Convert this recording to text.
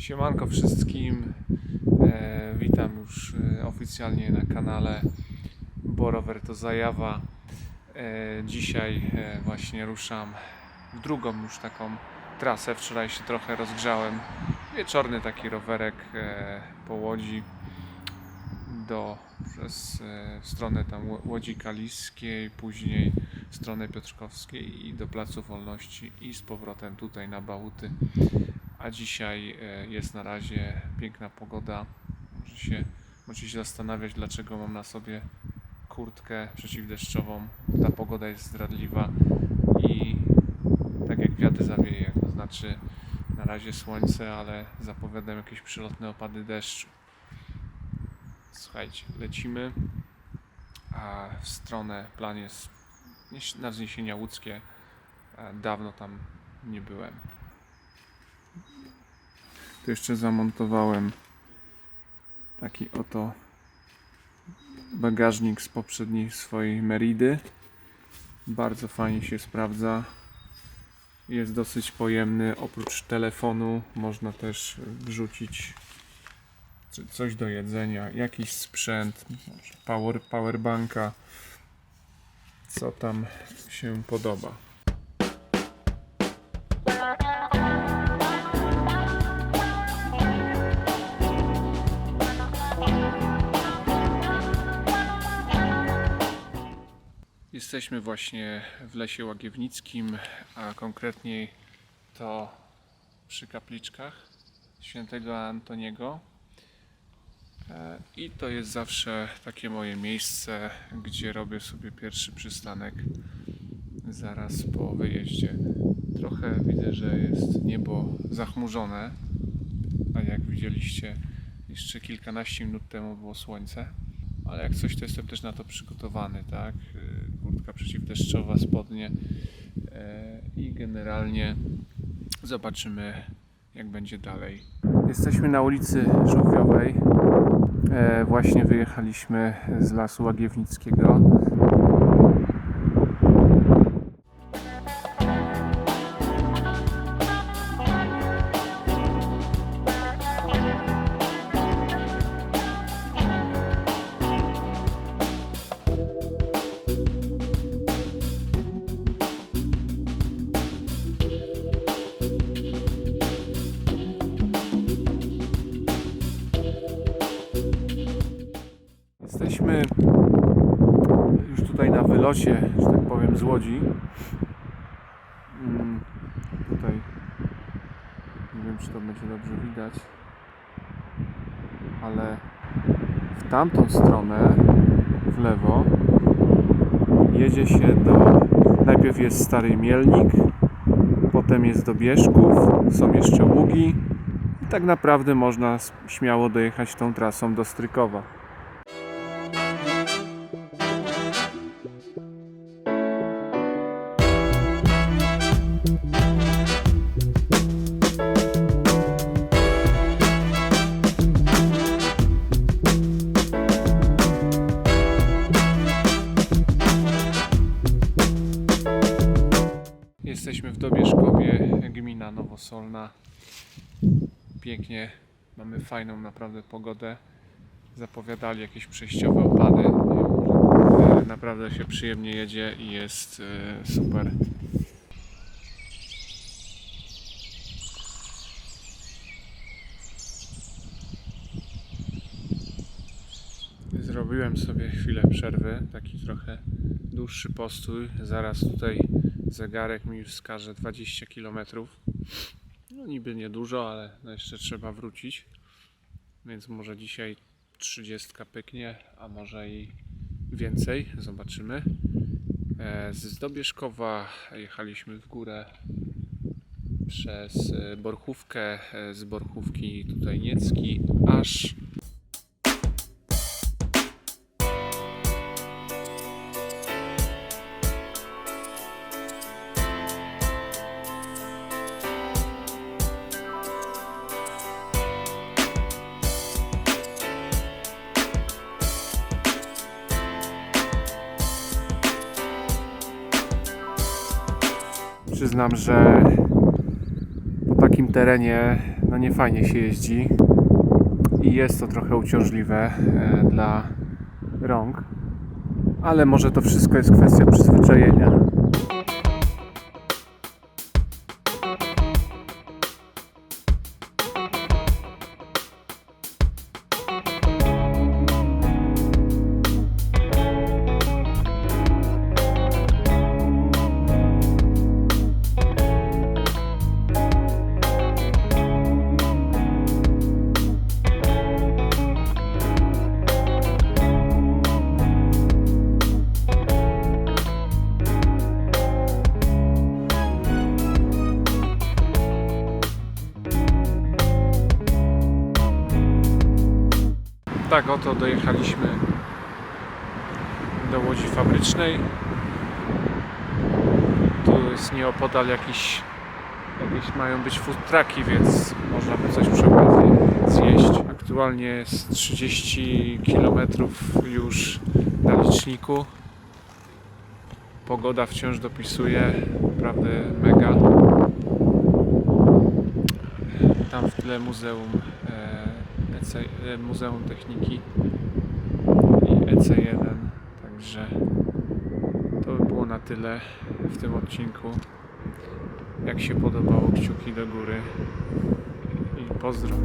Siemanko wszystkim. E, witam już e, oficjalnie na kanale Borower to Zajawa. E, dzisiaj e, właśnie ruszam w drugą już taką trasę. Wczoraj się trochę rozgrzałem. Wieczorny taki rowerek e, po Łodzi do przez e, stronę tam Ło- Łodzi Kaliskiej, później stronę Piotrkowskiej i do Placu Wolności i z powrotem tutaj na Bałuty. A dzisiaj e, jest na razie piękna pogoda. Może się, możecie się zastanawiać, dlaczego mam na sobie kurtkę przeciwdeszczową. Ta pogoda jest zdradliwa i tak jak wiatr zawieje, to znaczy na razie słońce, ale zapowiadam jakieś przylotne opady deszczu. Słuchajcie, lecimy, a w stronę plan jest na wzniesienia łódzkie. Dawno tam nie byłem. Jeszcze zamontowałem taki oto bagażnik z poprzedniej swojej Meridy. Bardzo fajnie się sprawdza. Jest dosyć pojemny. Oprócz telefonu można też wrzucić co- coś do jedzenia, jakiś sprzęt, power, powerbanka, co tam się podoba. Jesteśmy właśnie w Lesie Łagiewnickim, a konkretniej to przy kapliczkach świętego Antoniego. E, I to jest zawsze takie moje miejsce, gdzie robię sobie pierwszy przystanek zaraz po wyjeździe. Trochę widzę, że jest niebo zachmurzone, a jak widzieliście, jeszcze kilkanaście minut temu było słońce. Ale jak coś, to jestem też na to przygotowany, tak? Kurtka przeciwdeszczowa, spodnie e, i generalnie zobaczymy, jak będzie dalej. Jesteśmy na ulicy Żółwiowej. E, właśnie wyjechaliśmy z lasu Łagiewnickiego. Jesteśmy już tutaj na wylocie, że tak powiem, z Łodzi. Mm, Tutaj nie wiem, czy to będzie dobrze widać, ale w tamtą stronę, w lewo, jedzie się do. Najpierw jest Stary Mielnik, potem jest do Bieszków, są jeszcze Ługi. I tak naprawdę można śmiało dojechać tą trasą do Strykowa. Jesteśmy w Dobieszkowie, gmina Nowosolna. Pięknie, mamy fajną naprawdę pogodę. Zapowiadali jakieś przejściowe opady. E, Naprawdę się przyjemnie jedzie i jest e, super. Zrobiłem sobie chwilę przerwy, taki trochę dłuższy postój. Zaraz tutaj zegarek mi już wskaże 20 km. No niby niedużo, ale no jeszcze trzeba wrócić. Więc może dzisiaj 30 pyknie, a może i więcej. Zobaczymy. E, Z Dobieszkowa jechaliśmy w górę przez e, Borchówkę, e, z Borchówki tutaj Niecki, aż Przyznam, że po takim terenie no nie fajnie się jeździ i jest to trochę uciążliwe e, dla rąk, ale może to wszystko jest kwestia przyzwyczajenia. Tak oto dojechaliśmy do łodzi fabrycznej. Tu jest nieopodal jakiś, jakieś mają być food trucki, więc można by coś przy okazji zjeść. Aktualnie jest 30 km już na liczniku. Pogoda wciąż dopisuje, naprawdę mega. Tam w tle muzeum, EC, e, Muzeum Techniki i EC1. Także to by było na tyle w tym odcinku. Jak się podobało, kciuki do góry i pozdro.